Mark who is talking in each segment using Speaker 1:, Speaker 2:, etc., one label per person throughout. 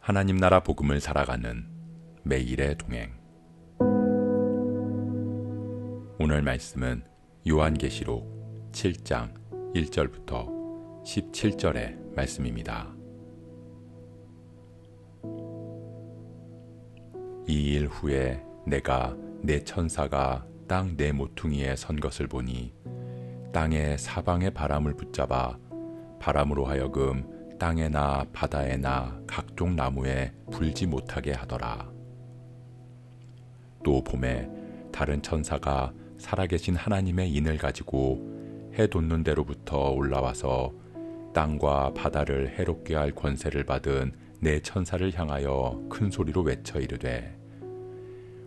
Speaker 1: 하나님 나라 복음을 살아가는 매일의 동행. 오늘 말씀은 요한계시록 7장 1절부터 17절의 말씀입니다. 이 일 후에 내가 내 천사가 땅 내 모퉁이에 선 것을 보니 땅의 사방의 바람을 붙잡아 바람으로 하여금 땅에나 바다에나 각종 나무에 불지 못하게 하더라. 또 봄에 다른 천사가 살아계신 하나님의 인을 가지고 해 돋는 데로부터 올라와서 땅과 바다를 해롭게 할 권세를 받은 내 천사를 향하여 큰 소리로 외쳐 이르되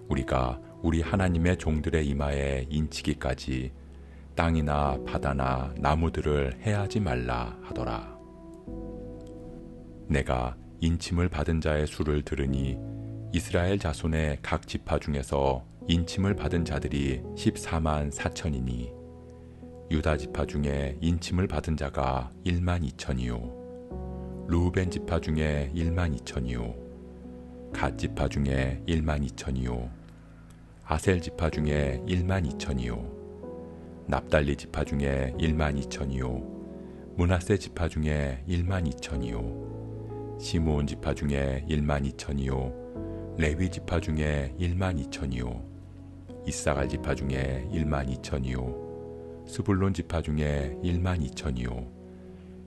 Speaker 1: 우리가 우리 하나님의 종들의 이마에 인치기까지 땅이나 바다나 나무들을 해하지 말라 하더라. 내가 인침을 받은 자의 수를 들으니 이스라엘 자손의 각 지파 중에서 인침을 받은 자들이 14만 4천이니 유다 지파 중에 인침을 받은 자가 1만 2천이요. 루벤 지파 중에 1만 2천이요. 갓 지파 중에 1만 2천이요. 아셀 지파 중에 1만 2천이요. 납달리 지파 중에 1만 2천이요. 문하세 지파 중에 1만 2천이요 시므온 지파 중에 1만 2천이요. 레위 지파 중에 1만 2천이요. 이사갈 지파 중에 1만 2천이요. 스불론 지파 중에 1만 2천이요.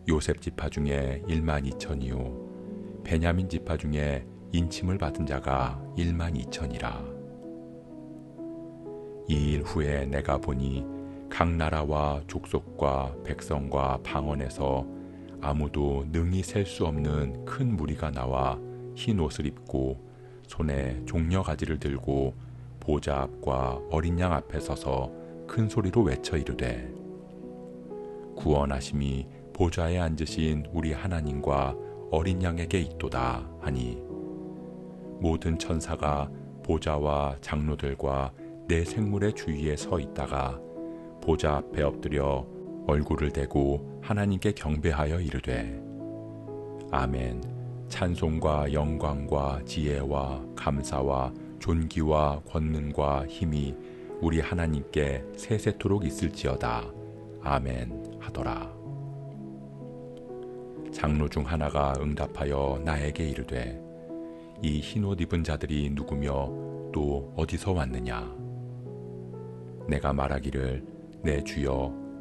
Speaker 1: 요셉 지파 중에 1만 2천이요. 베냐민 지파 중에 인침을 받은 자가 1만 2천이라. 이 일 후에 내가 보니 각 나라와 족속과 백성과 방언에서 아무도 능히 셀 수 없는 큰 무리가 나와 흰 옷을 입고 손에 종려 가지를 들고 보좌 앞과 어린 양 앞에 서서 큰 소리로 외쳐 이르되 구원하심이 보좌에 앉으신 우리 하나님과 어린 양에게 있도다 하니 모든 천사가 보좌와 장로들과 내 생물의 주위에 서 있다가 보좌 앞에 엎드려 얼굴을 대고 하나님께 경배하여 이르되 아멘. 찬송과 영광과 지혜와 감사와 존귀와 권능과 힘이 우리 하나님께 세세토록 있을지어다. 아멘. 하더라. 장로 중 하나가 응답하여 나에게 이르되 이 흰옷 입은 자들이 누구며 또 어디서 왔느냐? 내가 말하기를 내 주여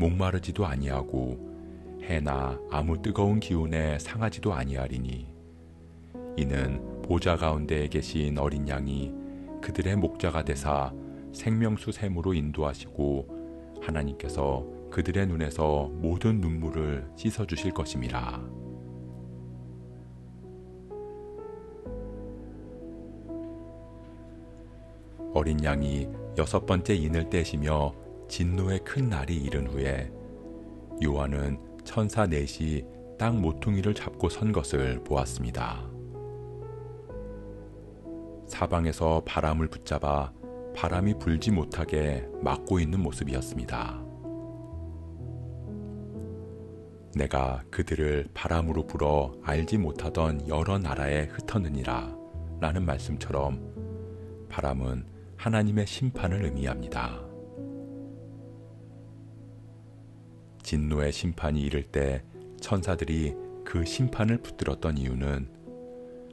Speaker 1: 목마르지도 아니하고 해나 아무 뜨거운 기운에 상하지도 아니하리니 이는 보좌 가운데에 계신 어린 양이 그들의 목자가 되사 생명수 샘으로 인도하시고 하나님께서 그들의 눈에서 모든 눈물을 씻어 주실 것임이라. 어린 양이 여섯 번째 인을 떼시며 진노의 큰 날이 이른 후에 요한은 천사 넷이 땅 모퉁이를 잡고 선 것을 보았습니다. 사방에서 바람을 붙잡아 바람이 불지 못하게 막고 있는 모습이었습니다. 내가 그들을 바람으로 불어 알지 못하던 여러 나라에 흩었느니라 라는 말씀처럼 바람은 하나님의 심판을 의미합니다. 진노의 심판이 이를 때 천사들이 그 심판을 붙들었던 이유는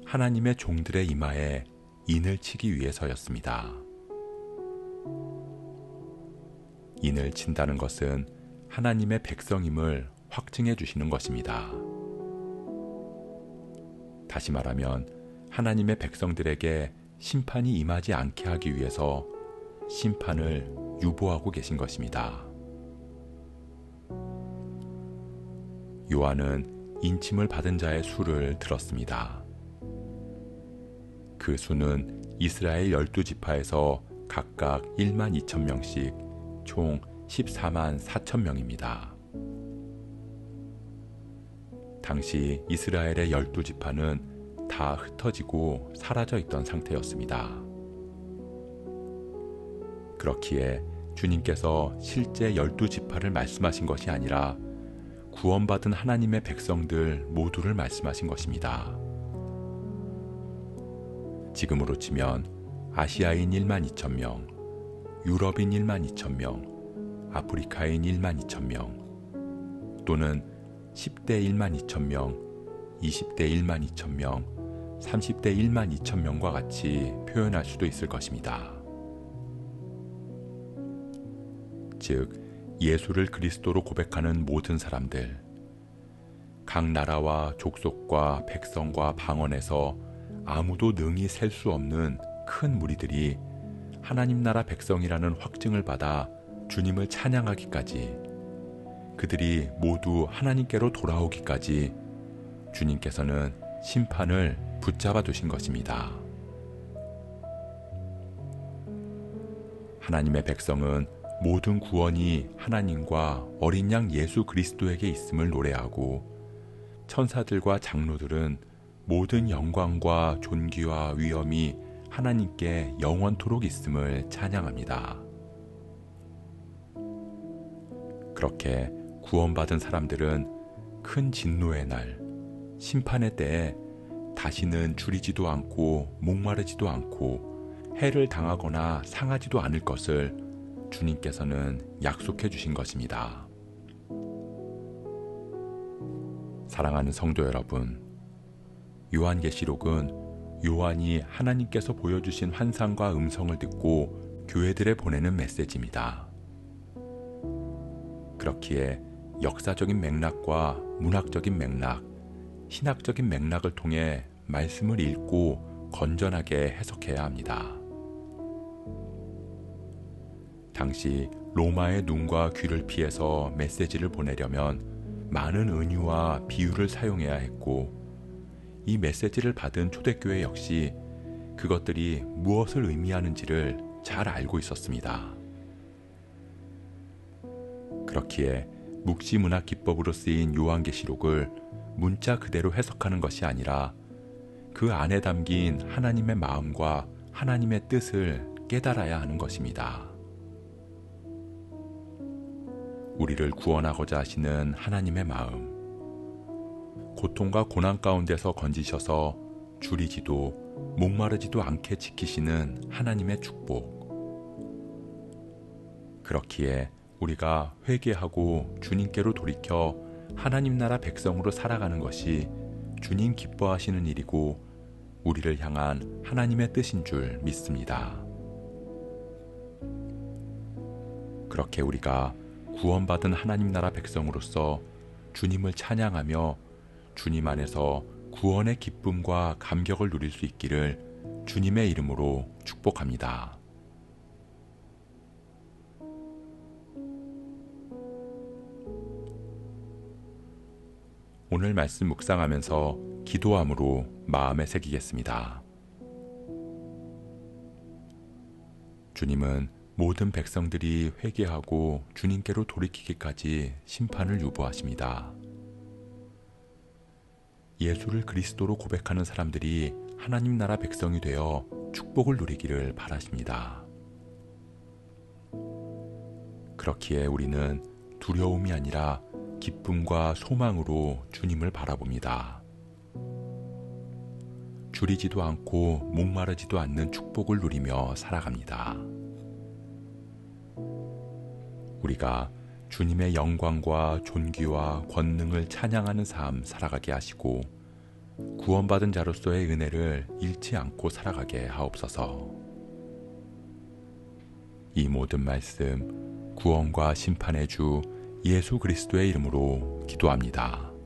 Speaker 1: 하나님의 종들의 이마에 인을 치기 위해서였습니다. 인을 친다는 것은 하나님의 백성임을 확증해 주시는 것입니다. 다시 말하면 하나님의 백성들에게 심판이 임하지 않게 하기 위해서 심판을 유보하고 계신 것입니다. 요한은 인침을 받은 자의 수를 들었습니다. 그 수는 이스라엘 열두 지파에서 각각 1만 2천 명씩 총 14만 4천 명입니다. 당시 이스라엘의 열두 지파는 다 흩어지고 사라져 있던 상태였습니다. 그렇기에 주님께서 실제 열두 지파를 말씀하신 것이 아니라 구원받은 하나님의 백성들 모두를 말씀하신 것입니다. 지금으로 치면 아시아인 1만 2천 명, 유럽인 1만 2천 명, 아프리카인 1만 2천 명, 또는 10대 1만 2천 명, 20대 1만 2천 명, 30대 1만 2천 명과 같이 표현할 수도 있을 것입니다. 즉, 예수를 그리스도로 고백하는 모든 사람들, 각 나라와 족속과 백성과 방언에서 아무도 능히 셀 수 없는 큰 무리들이 하나님 나라 백성이라는 확증을 받아 주님을 찬양하기까지 그들이 모두 하나님께로 돌아오기까지 주님께서는 심판을 붙잡아 두신 것입니다. 하나님의 백성은 모든 구원이 하나님과 어린 양 예수 그리스도에게 있음을 노래하고 천사들과 장로들은 모든 영광과 존귀와 위엄이 하나님께 영원토록 있음을 찬양합니다. 그렇게 구원받은 사람들은 큰 진노의 날, 심판의 때에 다시는 줄이지도 않고 목마르지도 않고 해를 당하거나 상하지도 않을 것을 주님께서는 약속해 주신 것입니다. 사랑하는 성도 여러분, 요한계시록은 요한이 하나님께서 보여주신 환상과 음성을 듣고 교회들에 보내는 메시지입니다. 그렇기에 역사적인 맥락과 문학적인 맥락, 신학적인 맥락을 통해 말씀을 읽고 건전하게 해석해야 합니다. 당시 로마의 눈과 귀를 피해서 메시지를 보내려면 많은 은유와 비유를 사용해야 했고 이 메시지를 받은 초대교회 역시 그것들이 무엇을 의미하는지를 잘 알고 있었습니다. 그렇기에 묵시문학 기법으로 쓰인 요한계시록을 문자 그대로 해석하는 것이 아니라 그 안에 담긴 하나님의 마음과 하나님의 뜻을 깨달아야 하는 것입니다. 우리를 구원하고자 하시는 하나님의 마음, 고통과 고난 가운데서 건지셔서 줄이지도 목마르지도 않게 지키시는 하나님의 축복. 그렇기에 우리가 회개하고 주님께로 돌이켜 하나님 나라 백성으로 살아가는 것이 주님 기뻐하시는 일이고 우리를 향한 하나님의 뜻인 줄 믿습니다. 그렇게 우리가 구원받은 하나님 나라 백성으로서 주님을 찬양하며 주님 안에서 구원의 기쁨과 감격을 누릴 수 있기를 주님의 이름으로 축복합니다. 오늘 말씀 묵상하면서 기도함으로 마음에 새기겠습니다. 주님은 모든 백성들이 회개하고 주님께로 돌이키기까지 심판을 유보하십니다. 예수를 그리스도로 고백하는 사람들이 하나님 나라 백성이 되어 축복을 누리기를 바라십니다. 그렇기에 우리는 두려움이 아니라 기쁨과 소망으로 주님을 바라봅니다. 줄이지도 않고 목마르지도 않는 축복을 누리며 살아갑니다. 우리가 주님의 영광과 존귀와 권능을 찬양하는 삶 살아가게 하시고 구원받은 자로서의 은혜를 잃지 않고 살아가게 하옵소서. 이 모든 말씀 구원과 심판의 주 예수 그리스도의 이름으로 기도합니다.